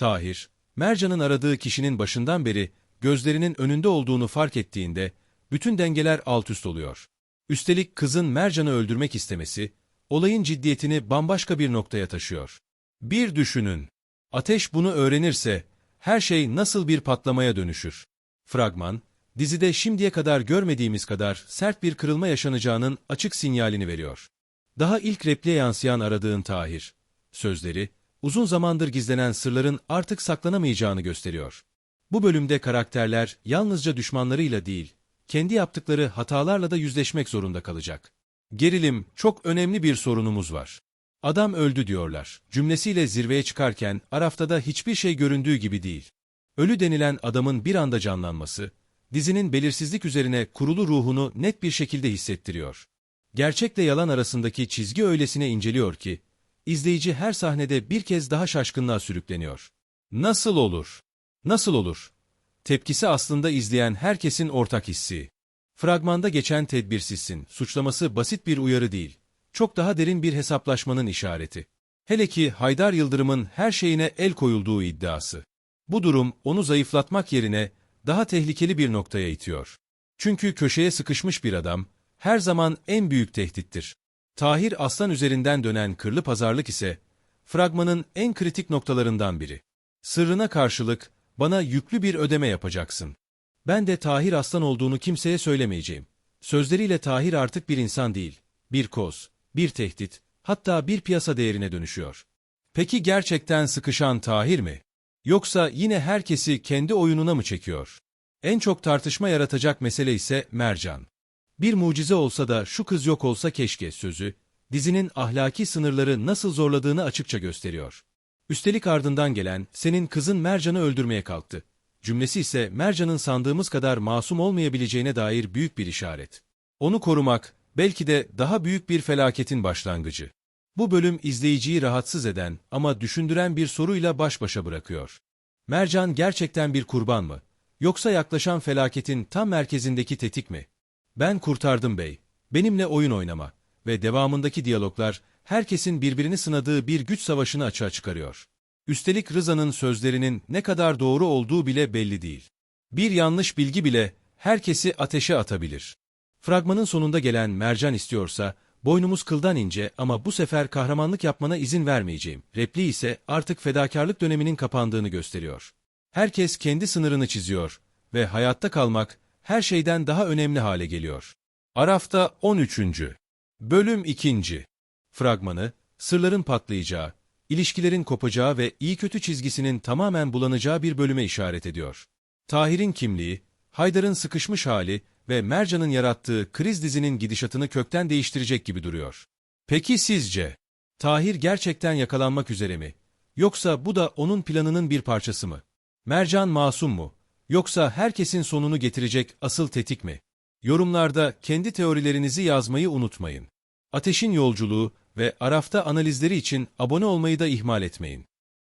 Tahir, Mercan'ın aradığı kişinin başından beri gözlerinin önünde olduğunu fark ettiğinde bütün dengeler alt üst oluyor. Üstelik kızın Mercan'ı öldürmek istemesi, olayın ciddiyetini bambaşka bir noktaya taşıyor. Bir düşünün. Ateş bunu öğrenirse, her şey nasıl bir patlamaya dönüşür? Fragman, dizide şimdiye kadar görmediğimiz kadar sert bir kırılma yaşanacağının açık sinyalini veriyor. Daha ilk repliğe yansıyan aradığın Tahir, sözleri, uzun zamandır gizlenen sırların artık saklanamayacağını gösteriyor. Bu bölümde karakterler yalnızca düşmanlarıyla değil, kendi yaptıkları hatalarla da yüzleşmek zorunda kalacak. Gerilim, çok önemli bir sorunumuz var. Adam öldü diyorlar. Cümlesiyle zirveye çıkarken Araf'ta da hiçbir şey göründüğü gibi değil. Ölü denilen adamın bir anda canlanması, dizinin belirsizlik üzerine kurulu ruhunu net bir şekilde hissettiriyor. Gerçekle yalan arasındaki çizgi öylesine inceliyor ki, izleyici her sahnede bir kez daha şaşkınlığa sürükleniyor. Nasıl olur? Nasıl olur? Tepkisi aslında izleyen herkesin ortak hissi. Fragmanda geçen tedbirsizsin, suçlaması basit bir uyarı değil, çok daha derin bir hesaplaşmanın işareti. Hele ki Haydar Yıldırım'ın her şeyine el koyulduğu iddiası. Bu durum onu zayıflatmak yerine daha tehlikeli bir noktaya itiyor. Çünkü köşeye sıkışmış bir adam her zaman en büyük tehdittir. Tahir Aslan üzerinden dönen kırlı pazarlık ise fragmanın en kritik noktalarından biri. Sırrına karşılık bana yüklü bir ödeme yapacaksın. Ben de Tahir Aslan olduğunu kimseye söylemeyeceğim. Sözleriyle Tahir artık bir insan değil, bir koz, bir tehdit, hatta bir piyasa değerine dönüşüyor. Peki gerçekten sıkışan Tahir mi? Yoksa yine herkesi kendi oyununa mı çekiyor? En çok tartışma yaratacak mesele ise Mercan. Bir mucize olsa da şu kız yok olsa keşke sözü, dizinin ahlaki sınırları nasıl zorladığını açıkça gösteriyor. Üstelik ardından gelen, senin kızın Mercan'ı öldürmeye kalktı. Cümlesi ise Mercan'ın sandığımız kadar masum olmayabileceğine dair büyük bir işaret. Onu korumak, belki de daha büyük bir felaketin başlangıcı. Bu bölüm izleyiciyi rahatsız eden ama düşündüren bir soruyla baş başa bırakıyor. Mercan gerçekten bir kurban mı? Yoksa yaklaşan felaketin tam merkezindeki tetik mi? Ben kurtardım bey. Benimle oyun oynama ve devamındaki diyaloglar herkesin birbirini sınadığı bir güç savaşını açığa çıkarıyor. Üstelik Rıza'nın sözlerinin ne kadar doğru olduğu bile belli değil. Bir yanlış bilgi bile herkesi ateşe atabilir. Fragmanın sonunda gelen Mercan istiyorsa, boynumuz kıldan ince ama bu sefer kahramanlık yapmana izin vermeyeceğim. Repliği ise artık fedakarlık döneminin kapandığını gösteriyor. Herkes kendi sınırını çiziyor ve hayatta kalmak her şeyden daha önemli hale geliyor. Araf'ta 13. Bölüm 2. Fragmanı, sırların patlayacağı, ilişkilerin kopacağı ve iyi kötü çizgisinin tamamen bulanacağı bir bölüme işaret ediyor. Tahir'in kimliği, Haydar'ın sıkışmış hali ve Mercan'ın yarattığı kriz dizinin gidişatını kökten değiştirecek gibi duruyor. Peki sizce, Tahir gerçekten yakalanmak üzere mi? Yoksa bu da onun planının bir parçası mı? Mercan masum mu? Yoksa herkesin sonunu getirecek asıl tetik mi? Yorumlarda kendi teorilerinizi yazmayı unutmayın. Ateşin yolculuğu ve Araf'ta analizleri için abone olmayı da ihmal etmeyin.